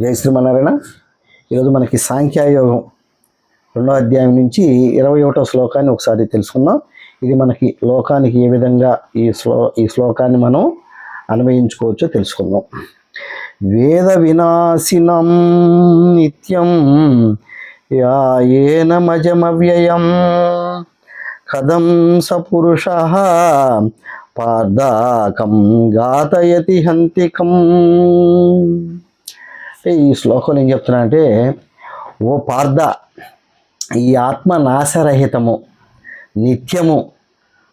జై శ్రీమన్నారాయణ. ఈరోజు మనకి సాంఖ్యాయోగం రెండో అధ్యాయం నుంచి ఇరవై ఒకటో శ్లోకాన్ని ఒకసారి తెలుసుకుందాం. ఇది మనకి లోకానికి ఏ విధంగా ఈ శ్లో ఈ శ్లోకాన్ని మనం అన్వయించుకోవచ్చో తెలుసుకుందాం. వేద వినాశినం నిత్యం యాయేనమజమవ్యయం కథం సపురుష పార్థాకం గాతయతి హంతికం. అంటే ఈ శ్లోకంలో ఏం చెప్తున్నా అంటే ఓ పార్థ ఈ ఆత్మ నాశరహితము నిత్యము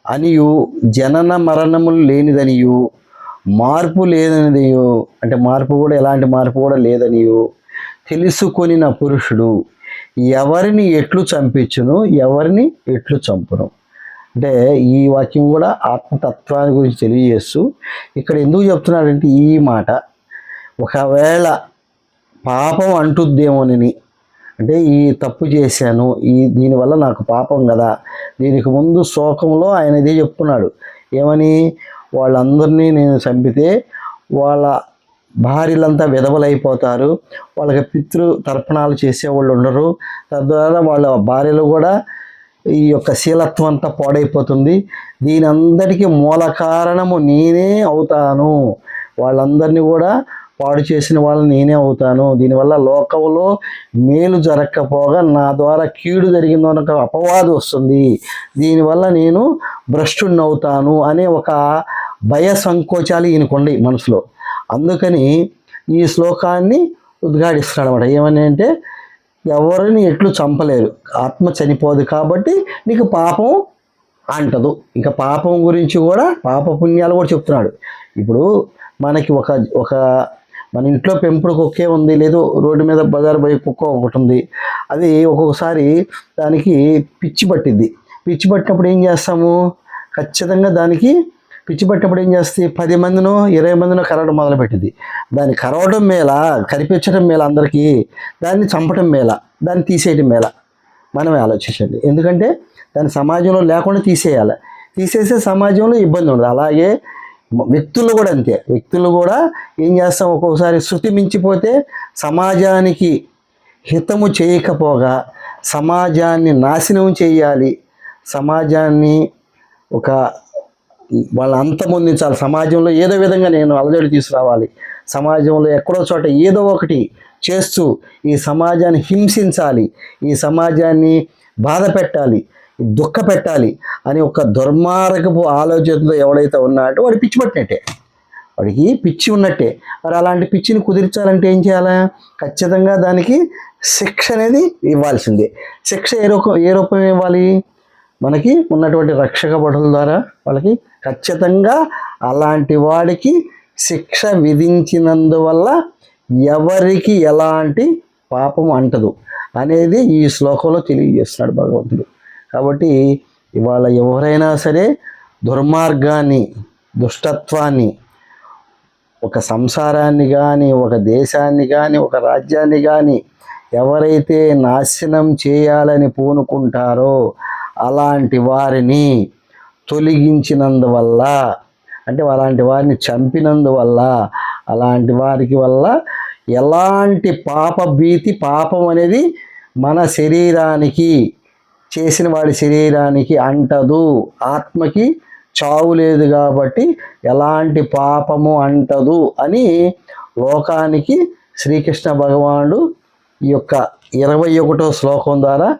అనియు జనన మరణములు లేనిదనియు మార్పు లేదనిదియు అంటే మార్పు కూడా ఎలాంటి మార్పు కూడా లేదనియు తెలుసుకొనిన పురుషుడు ఎవరిని ఎట్లు చంపించును ఎవరిని ఎట్లు చంపును? అంటే ఈ వాక్యం కూడా ఆత్మతత్వాన్ని గురించి తెలియజేస్తూ ఇక్కడ ఎందుకు చెప్తున్నాడంటే ఈ మాట ఒకవేళ పాపం అంటుద్దేమోనని. అంటే ఈ తప్పు చేశాను ఈ దీనివల్ల నాకు పాపం కదా. దీనికి ముందు శోకంలో ఆయన ఇదే చెప్తున్నాడు. ఏమని? వాళ్ళందరినీ నేను చంపితే వాళ్ళ భార్యలంతా విధవలైపోతారు వాళ్ళకి పితృ తర్పణాలు చేసేవాళ్ళు ఉండరు. తద్వారా వాళ్ళ భార్యలు కూడా ఈ యొక్క శీలత్వం అంతా పాడైపోతుంది. దీని అందరికీ మూల కారణము నేనే అవుతాను. వాళ్ళందరినీ కూడా పాడు చేసిన వాళ్ళని నేనే అవుతాను. దీనివల్ల లోకంలో మేలు జరగకపోగా నా ద్వారా కీడు జరిగిందో ఒక అపవాదు వస్తుంది. దీనివల్ల నేను భ్రష్టుణ్ణి అవుతాను అనే ఒక భయ సంకోచాలు ఈయనకుండి మనసులో. అందుకని ఈ శ్లోకాన్ని ఉద్ఘాటిస్తున్నాడు అనమాట ఏమని అంటే ఎవరిని ఎట్లు చంపలేరు. ఆత్మ చనిపోదు కాబట్టి నీకు పాపం అంటదు. ఇంకా పాపం గురించి కూడా పాప పుణ్యాలు కూడా చెప్తున్నాడు. ఇప్పుడు మనకి ఒక ఒక మన ఇంట్లో పెంపుడు కుక్కే ఉంది లేదు రోడ్డు మీద బజారు పోయి కుక్క ఒకటి ఉంది. అది ఒక్కొక్కసారి దానికి పిచ్చి పట్టిద్ది. పిచ్చి పట్టినప్పుడు ఏం చేస్తాము? ఖచ్చితంగా దానికి పిచ్చి పట్టినప్పుడు ఏం చేస్తుంది పది మందినో ఇరవై మందినో కరవడం మొదలుపెట్టింది దాన్ని కరవడం మేల కనిపించడం మేల అందరికీ దాన్ని చంపడం మేల దాన్ని తీసేయడం మేల మనమే ఆలోచించండి. ఎందుకంటే దాన్ని సమాజంలో లేకుండా తీసేయాలి. తీసేస్తే సమాజంలో ఇబ్బంది ఉండదు. అలాగే వ్యక్తులు కూడా అంతే. వ్యక్తులు కూడా ఏం చేస్తాం? ఒక్కొక్కసారి శృతి మించిపోతే సమాజానికి హితము చేయకపోగా సమాజాన్ని నాశనం చేయాలి. సమాజాన్ని ఒక వాళ్ళ అంతమొందించాలి సమాజంలో ఏదో విధంగా నేను అలజడి తీసుకురావాలి. సమాజంలో ఎక్కడో చోట ఏదో ఒకటి చేస్తూ ఈ సమాజాన్ని హింసించాలి. ఈ సమాజాన్ని బాధ పెట్టాలి. దుఃఖ పెట్టాలి అని ఒక దుర్మార్గపు ఆలోచనతో ఎవడైతే ఉన్నాడో వాడు పిచ్చి పట్టినట్టే. వాడికి పిచ్చి ఉన్నట్టే. మరి అలాంటి పిచ్చిని కుదిర్చాలంటే ఏం చేయాలా? ఖచ్చితంగా దానికి శిక్ష అనేది ఇవ్వాల్సిందే. శిక్ష ఏ రూపం ఏ రూపం ఇవ్వాలి? మనకి ఉన్నటువంటి రక్షక భటుల ద్వారా వాళ్ళకి ఖచ్చితంగా అలాంటి వాడికి శిక్ష విధించినందువల్ల ఎవరికి ఎలాంటి పాపం అంటదు అనేది ఈ శ్లోకంలో తెలియజేస్తున్నాడు భగవంతుడు. కాబట్టి ఇవాళ ఎవరైనా సరే దుర్మార్గాన్ని దుష్టత్వాన్ని ఒక సంసారాన్ని కానీ ఒక దేశాన్ని కానీ ఒక రాజ్యాన్ని కానీ ఎవరైతే నాశనం చేయాలని పూనుకుంటారో అలాంటి వారిని తొలగించినందువల్ల అంటే అలాంటి వారిని చంపినందువల్ల అలాంటి వారికి వల్ల ఎలాంటి పాప భీతి పాపం అనేది మన శరీరానికి చేసిన వాడి శరీరానికి అంటదు. ఆత్మకి చావు లేదు కాబట్టి ఎలాంటి పాపము అంటదు అని లోకానికి శ్రీకృష్ణ భగవానుడు ఈ యొక్క ఇరవై ఒకటో శ్లోకం ద్వారా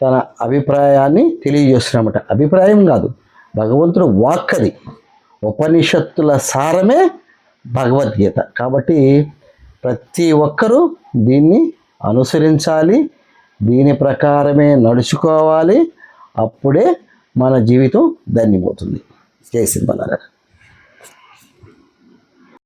తన అభిప్రాయాన్ని తెలియజేస్తున్నమాట అభిప్రాయం కాదు భగవంతుడు వాక్కది. ఉపనిషత్తుల సారమే భగవద్గీత. కాబట్టి ప్రతి ఒక్కరూ దీన్ని అనుసరించాలి దీని ప్రకారమే నడుచుకోవాలి. అప్పుడే మన జీవితం ధన్యమవుతుంది. జై సింహనారాయణ